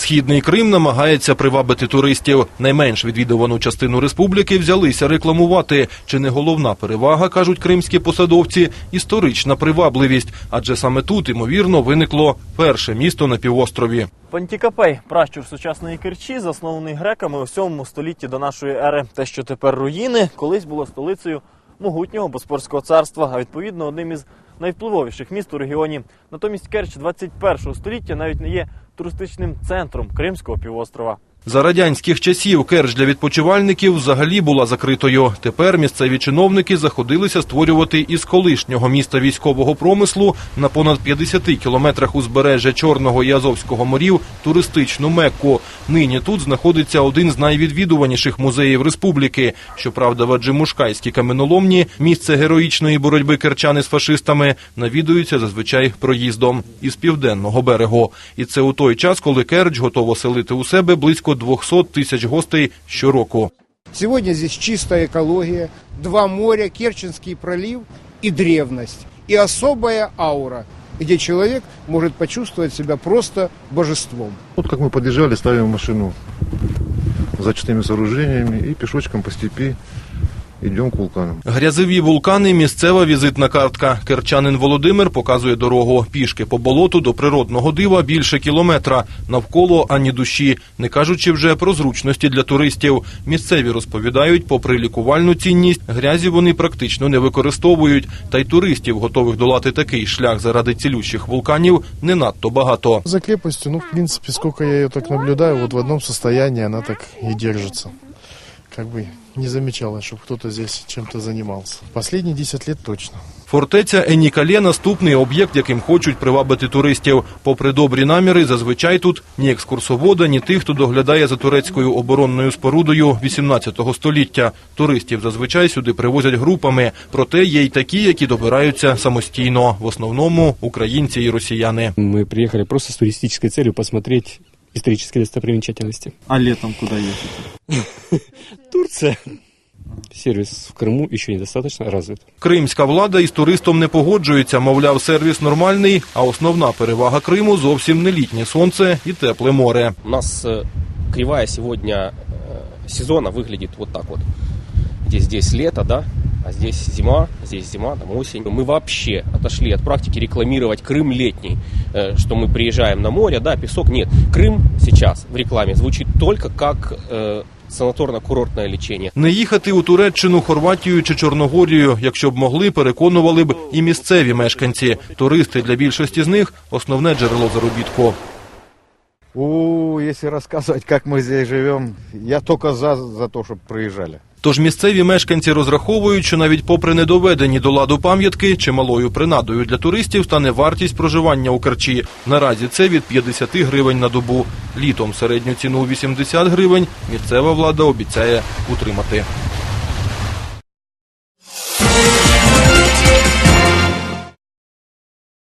Східний Крим намагається привабити туристів. Найменш відвідувану частину республіки взялися рекламувати. Чи не головна перевага, кажуть кримські посадовці, історична привабливість, адже саме тут, ймовірно, виникло перше місто на півострові. Пантікапей, пращур сучасної Керчі, заснований греками у 7 столітті до нашої ери. Те, що тепер руїни, колись було столицею могутнього Боспорського царства, а відповідно одним із найвпливовіших міст у регіоні. Натомість Керч 21 століття навіть не є туристичним центром Кримського півострова. За радянських часів Керч для відпочивальників взагалі була закритою. Тепер місцеві чиновники заходилися створювати із колишнього міста військового промислу на понад 50 кілометрах узбережжя Чорного і Азовського морів туристичну Мекку. Нині тут знаходиться один з найвідвідуваніших музеїв республіки. Щоправда, в Аджимушкайській каменоломні місце героїчної боротьби керчани з фашистами навідуються зазвичай проїздом із південного берегу. І це у той час, коли Керч готово селити у себе близько 200 тисяч гостей щороку. Сегодня здесь чистая экология, два моря, Керченский пролив и древность. И особая аура, где человек может почувствовать себя просто божеством. Вот как мы подъезжали, ставим машину за четырьмя сооружениями и пешочком по степи идем к вулканам. Грязеві вулкани – місцева візитна картка. Керчанин Володимир показує дорогу. Пішки по болоту до природного дива більше кілометра. Навколо ані душі. Не кажучи вже про зручності для туристів. Місцеві розповідають, попри лікувальну цінність, грязі вони практично не використовують. Та й туристів, готових долати такий шлях заради цілющих вулканів, не надто багато. За крепостью, ну, в принципе, сколько я ее так наблюдаю, вот в одном состоянии она так и держится Как бы не замечала, чтобы кто-то здесь чем-то занимался. Последние 10 лет точно. Фортеця Енікале – наступний об'єкт, яким хочуть привабити туристів. Попри добрі наміри, зазвичай тут ні екскурсовода, ні тих, хто доглядає за турецькою оборонною спорудою 18 століття. Туристів зазвичай сюди привозять групами, проте є й такі, які добираються самостійно. В основному українці і росіяни. Мы приехали просто с туристической целью посмотреть исторические достопримечательности. А літом куди їхати? Турция. Сервис в Крыму еще недостаточно развит. Кримська влада із туристом не погоджується, мовляв, сервіс нормальний, а основна перевага Криму зовсім не літнє сонце і тепле море. У нас э, кривая сегодня э, сезона выглядит вот так вот. Здесь, здесь лето, да, а здесь зима, здесь зима, там осень. Мы вообще отошли от практики рекламировать Крым летний, э, что мы приезжаем на море, да, песок. Нет, Крым сейчас в рекламе звучит только как э, санаторно-курортное лечение. Не їхати у Туреччину, Хорватію чи Чорногорію, якщо б могли, переконували б і місцеві мешканці. Туристи для більшості з них основне джерело заробітку. У, если рассказывать, как мы здесь живем, я только за, за то, чтобы приезжали. Тож місцеві мешканці розраховують, що навіть попри недоведені до ладу пам'ятки, чималою принадою для туристів стане вартість проживання у Керчі. Наразі це від 50 гривень на добу. Літом середню ціну 80 гривень місцева влада обіцяє утримати.